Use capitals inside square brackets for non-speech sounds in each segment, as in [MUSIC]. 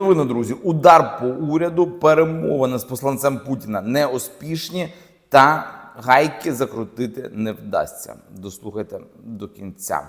Новини, друзі, удар по уряду, перемовини з посланцем Путіна неуспішні та гайки закрутити не вдасться. Дослухайте до кінця.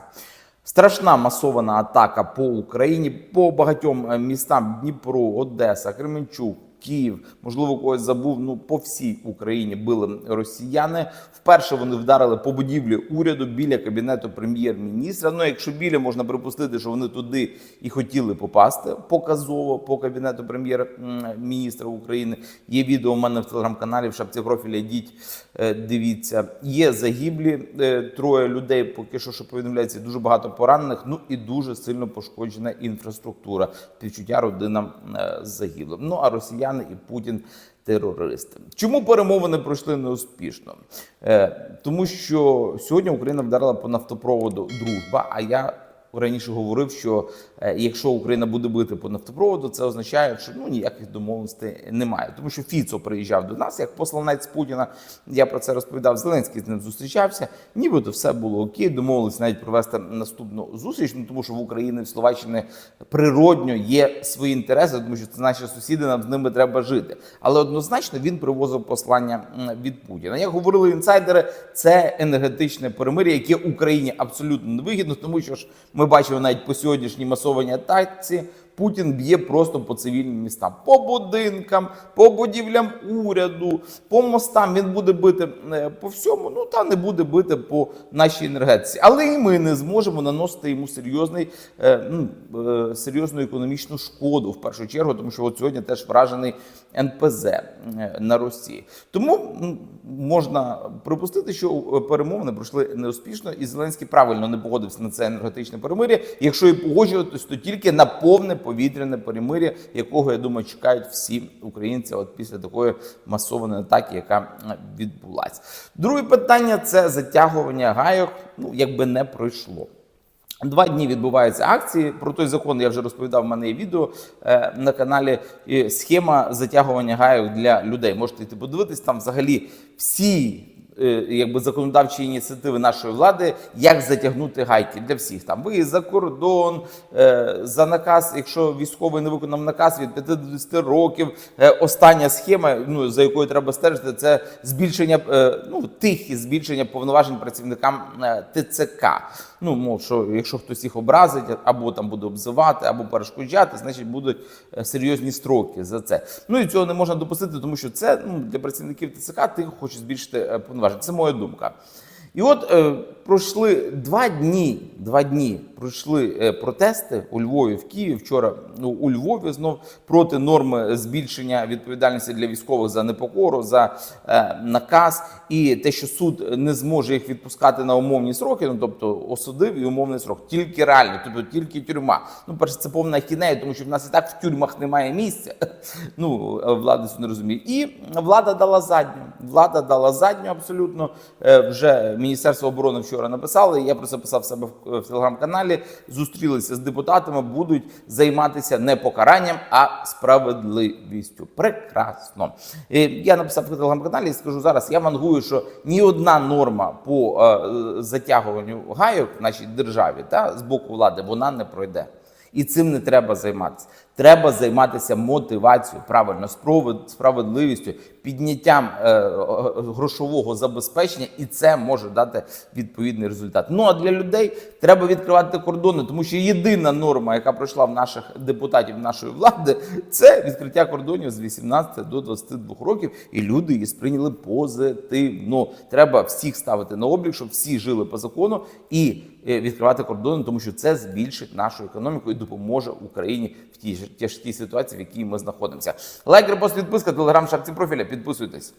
Страшна масована атака по Україні по багатьом містам Дніпро, Одеса, Кременчук. Київ, можливо, когось забув. Ну по всій Україні били росіяни. Вперше вони вдарили по будівлі уряду біля кабінету прем'єр-міністра. Ну, якщо біля можна припустити, що вони туди і хотіли попасти показово по кабінету прем'єр-міністра України. Є відео у мене в телеграм-каналі в шапці профіля. Йдіть, е, дивіться. Є загиблі е, троє людей. Поки що що повідомляється дуже багато поранених. Ну і дуже сильно пошкоджена інфраструктура. Співчуття родинам е, загиблим. Ну а росіяни і Путін. Терористи, чому перемовини пройшли неуспішно? Е, тому що сьогодні Україна вдарила по нафтопроводу дружба. А я раніше говорив, що е, якщо Україна буде бити по нафтопроводу, це означає, що ну ніяких домовленостей немає. Тому що Фіцо приїжджав до нас як посланець Путіна. Я про це розповідав. Зеленський з ним зустрічався. Нібито все було окей. Домовились навіть провести наступну зустріч. Ну тому що в Україні в Словаччині природньо є свої інтереси, тому що це наші сусіди. Нам з ними треба жити. Але однозначно він привозив послання від Путіна. Як говорили інсайдери, це енергетичне перемир'я, яке Україні абсолютно невигідно, тому що ж ми бачимо навіть по сьогоднішній масованій атаці. Путін б'є просто по цивільним містам, по будинкам, по будівлям уряду, по мостам. Він буде бити е, по всьому. Ну та не буде бити по нашій енергетиці. Але і ми не зможемо наносити йому серйозний е, ну, е, серйозну економічну шкоду в першу чергу, тому що от сьогодні теж вражений НПЗ на Росії. Тому можна припустити, що перемовини пройшли неуспішно, і Зеленський правильно не погодився на це енергетичне перемир'я. Якщо і погоджуватись, то тільки на повне повітряне перемир'я, якого я думаю чекають всі українці, от після такої масованої атаки, яка е, відбулася. Друге питання це затягування гайок. Ну якби не пройшло. Два дні відбуваються акції. Про той закон я вже розповідав. в мене є відео е, на каналі. Схема затягування гайок для людей. Можете йти подивитись. Там взагалі всі якби законодавчі ініціативи нашої влади, як затягнути гайки для всіх. Там виїзд за кордон, е, за наказ, якщо військовий не виконав наказ від 5 до 10 років. Е, остання схема, ну за якою треба стежити, це збільшення е, ну тихі збільшення повноважень працівникам е, ТЦК. Ну, мов, що якщо хтось їх образить, або там буде обзивати, або перешкоджати, значить будуть е, серйозні строки за це. Ну і цього не можна допустити, тому що це ну, для працівників ТЦК тих хочеш збільшити е, повноваження. Це моя думка. І от е, пройшли два дні. Два дні пройшли е, протести у Львові, в Києві. Вчора ну, у Львові знов проти норми збільшення відповідальності для військових за непокору, за е, наказ і те, що суд не зможе їх відпускати на умовні сроки. Ну тобто осудив і умовний срок, тільки реально, тобто тільки тюрма. Ну, перше, це повна хінея, тому що в нас і так в тюрмах немає місця. [LAUGHS] Ну е, влада це не розуміє. І влада дала задню. Влада дала задню абсолютно. Е, Вже Міністерство оборони вчора написали. Я про це писав себе в телеграм-каналі. Зустрілися з депутатами, будуть займатися не покаранням, а справедливістю. Прекрасно. Е, Я написав в телеграм-каналі і скажу зараз. Я вангую, що ні одна норма по е, затягуванню гайок в нашій державі та з боку влади вона не пройде. І цим не треба займатися. Треба займатися мотивацією, правильно, справед- справедливістю, підняттям е, грошового забезпечення, і це може дати відповідний результат. Ну а для людей треба відкривати кордони, тому що єдина норма, яка пройшла в наших депутатів нашої влади, це відкриття кордонів з 18 до 22 років, і люди її сприйняли позитивно. Треба всіх ставити на облік, щоб всі жили по закону і е, відкривати кордони, тому що це збільшить нашу економіку і допоможе Україні в тій ж тяжкій ситуації, в якій ми знаходимося. Лайк, репост, підписка, телеграм, шапці профіля. Підписуйтесь.